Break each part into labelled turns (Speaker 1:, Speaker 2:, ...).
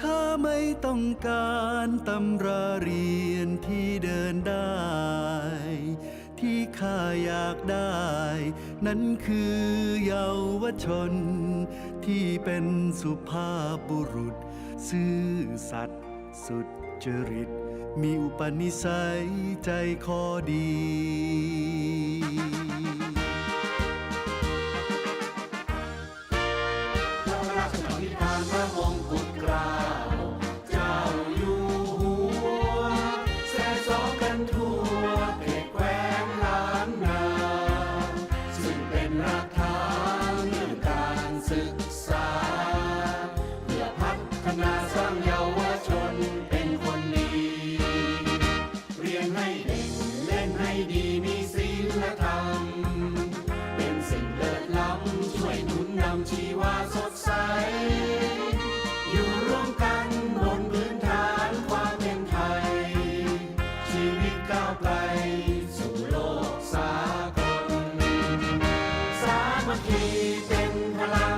Speaker 1: ข้าไม่ต้องการตำราเรียนที่เดินได้ ที่ข้าอยากได้ นั้นคือเยาวชน ที่เป็นสุภาพบุรุษ ซื่อสัตย์สุดจริต มีอุปนิสัยใจคอดี
Speaker 2: เยาวชนเป็นคนดี เรียนให้เด่นเล่นให้ดีมีศีลธรรม เป็นสิ่งเลิศล้ำช่วยหนุนนำชีวาสดใส อยู่ร่วมกันบนพื้นฐานความเป็นไทย ชีวิตก้าวไกลสู่โลกสากล สามัคคีเป็นพลัง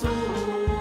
Speaker 2: สู้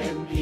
Speaker 2: them